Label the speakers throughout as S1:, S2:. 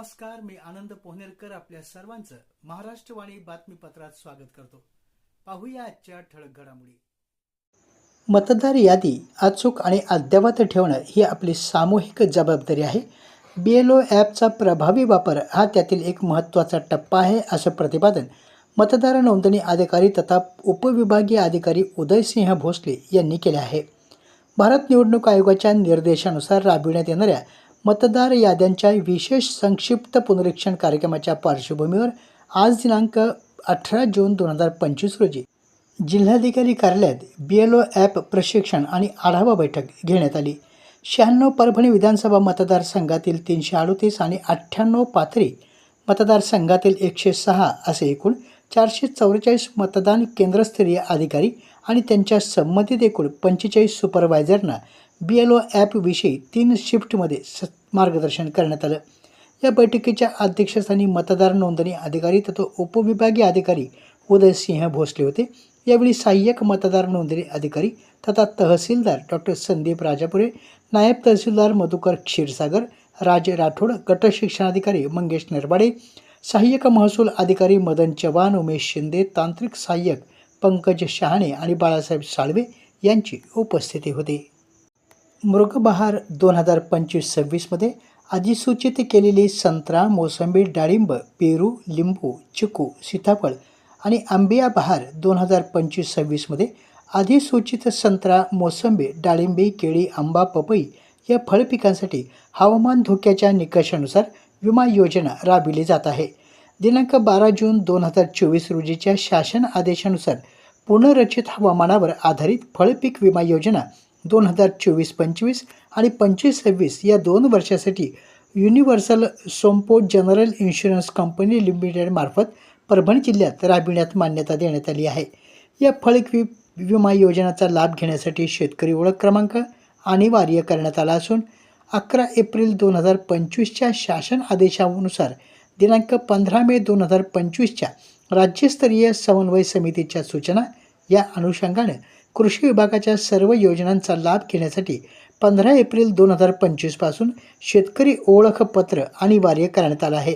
S1: नमस्कार मी आनंद पोहनेरकर आपल्या सर्वांचं महाराष्ट्रवाणी बातमीपत्रात स्वागत करतो. पाहूया आजच्या ठळक घडामोडी. मतदार यादी अचूक आणि अद्ययावत ठेवणं ही आपली सामूहिक जबाबदारी आहे. बी एल ओ ॲपचा प्रभावी वापर हा त्यातील एक महत्त्वाचा टप्पा आहे असं प्रतिपादन मतदार नोंदणी अधिकारी तथा उपविभागीय अधिकारी उदयसिंह भोसले यांनी केले आहे. भारत निवडणूक आयोगाच्या निर्देशानुसार राबविण्यात येणाऱ्या मतदार याद्यांच्या विशेष संक्षिप्त पुनरीक्षण कार्यक्रमाच्या पार्श्वभूमीवर आज दिनांक अठरा जून दोन हजार पंचवीस रोजी जिल्हाधिकारी कार्यालयात बी एल ओ ॲप प्रशिक्षण आणि आढावा बैठक घेण्यात आली. शहाण्णव परभणी विधानसभा मतदारसंघातील तीनशे अडोतीस आणि अठ्ठ्याण्णव पाथरी मतदारसंघातील एकशे सहा असे एकूण चारशे चौवेचाळीस मतदान केंद्रस्तरीय अधिकारी आणि त्यांच्या संबंधित एकूण पंचेचाळीस सुपरवायझरना बी एल ओ ॲपविषयी तीन शिफ्टमध्ये स मार्गदर्शन करण्यात आलं. या बैठकीच्या अध्यक्षस्थानी मतदार नोंदणी अधिकारी तथा उपविभागीय अधिकारी उदयसिंह भोसले होते. यावेळी सहाय्यक मतदार नोंदणी अधिकारी तथा तहसीलदार डॉक्टर संदीप राजापुरे नायब तहसीलदार मधुकर क्षीरसागर राज राठोड गट शिक्षणाधिकारी मंगेश नरबाडे सहाय्यक महसूल अधिकारी मदन चव्हाण उमेश शिंदे तांत्रिक सहाय्यक पंकज शहाणे आणि बाळासाहेब साळवे यांची उपस्थिती होती. मृगबहार दोन हजार पंचवीस सव्वीसमध्ये अधिसूचित केलेली संत्रा मोसंबी डाळिंब पेरू लिंबू चिकू सीताफळ आणि आंबिया बहार दोन हजार पंचवीस सव्वीसमध्ये अधिसूचित संत्रा मोसंबी डाळिंबी केळी आंबा पपई या फळपिकांसाठी हवामान धोक्याच्या निकषानुसार विमा योजना राबविली जात आहे. दिनांक बारा जून दोन हजार चोवीस रोजीच्या शासन आदेशानुसार पुनर्रचित हवामानावर आधारित फळपीक विमा योजना दोन हजार चोवीस पंचवीस आणि पंचवीस सव्वीस या दोन वर्षासाठी Universal Sompo General Insurance company लिमिटेडमार्फत Parbhani जिल्ह्यात राबविण्यात मान्यता देण्यात आली आहे. या फळक वि विमा योजनेचा लाभ घेण्यासाठी शेतकरी ओळख क्रमांक अनिवार्य करण्यात आला असून अकरा एप्रिल दोन हजार पंचवीसच्या शासन आदेशानुसार दिनांक पंधरा मे दोन हजार पंचवीसच्या राज्यस्तरीय समन्वय समितीच्या सूचना या अनुषंगाने कृषी विभागाच्या सर्व योजनांचा लाभ घेण्यासाठी पंधरा एप्रिल दोन हजार पंचवीसपासून शेतकरी ओळखपत्र अनिवार्य करण्यात आलं आहे.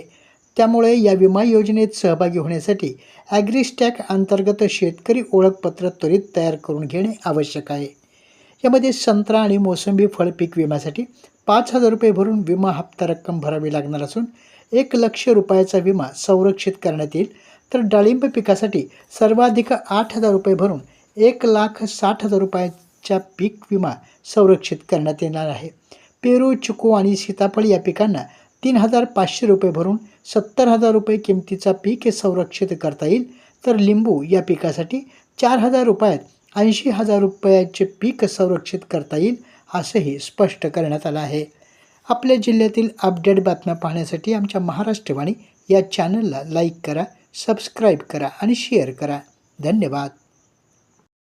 S1: त्यामुळे या विमा योजनेत सहभागी होण्यासाठी ॲग्रिस्टॅक अंतर्गत शेतकरी ओळखपत्र त्वरित तयार करून घेणे आवश्यक आहे. यामध्ये संत्रा आणि मोसंबी फळपीक विम्यासाठी पाच हजार रुपये भरून विमा हप्ता रक्कम भरावी लागणार असून एक लक्ष रुपयाचा विमा संरक्षित करण्यात येईल. तर डाळिंब पिकासाठी सर्वाधिक आठ हजार रुपये भरून एक लाख साठ हजार रुपयाच्या पीक विमा संरक्षित करण्यात येणार आहे. पेरू चुकू आणि सीताफळ या पिकांना तीन हजार पाचशे रुपये भरून सत्तर हजार रुपये किमतीचा पीक संरक्षित करता येईल. तर लिंबू या पिकासाठी चार हजार रुपयात ऐंशी हजार रुपयाचे पीक संरक्षित करता येईल असंही स्पष्ट करण्यात आलं आहे. आपल्या जिल्ह्यातील अपडेट बातम्या पाहण्यासाठी आमच्या महाराष्ट्रवाणी या चॅनलला लाईक करा सबस्क्राईब करा आणि शेअर करा. धन्यवाद.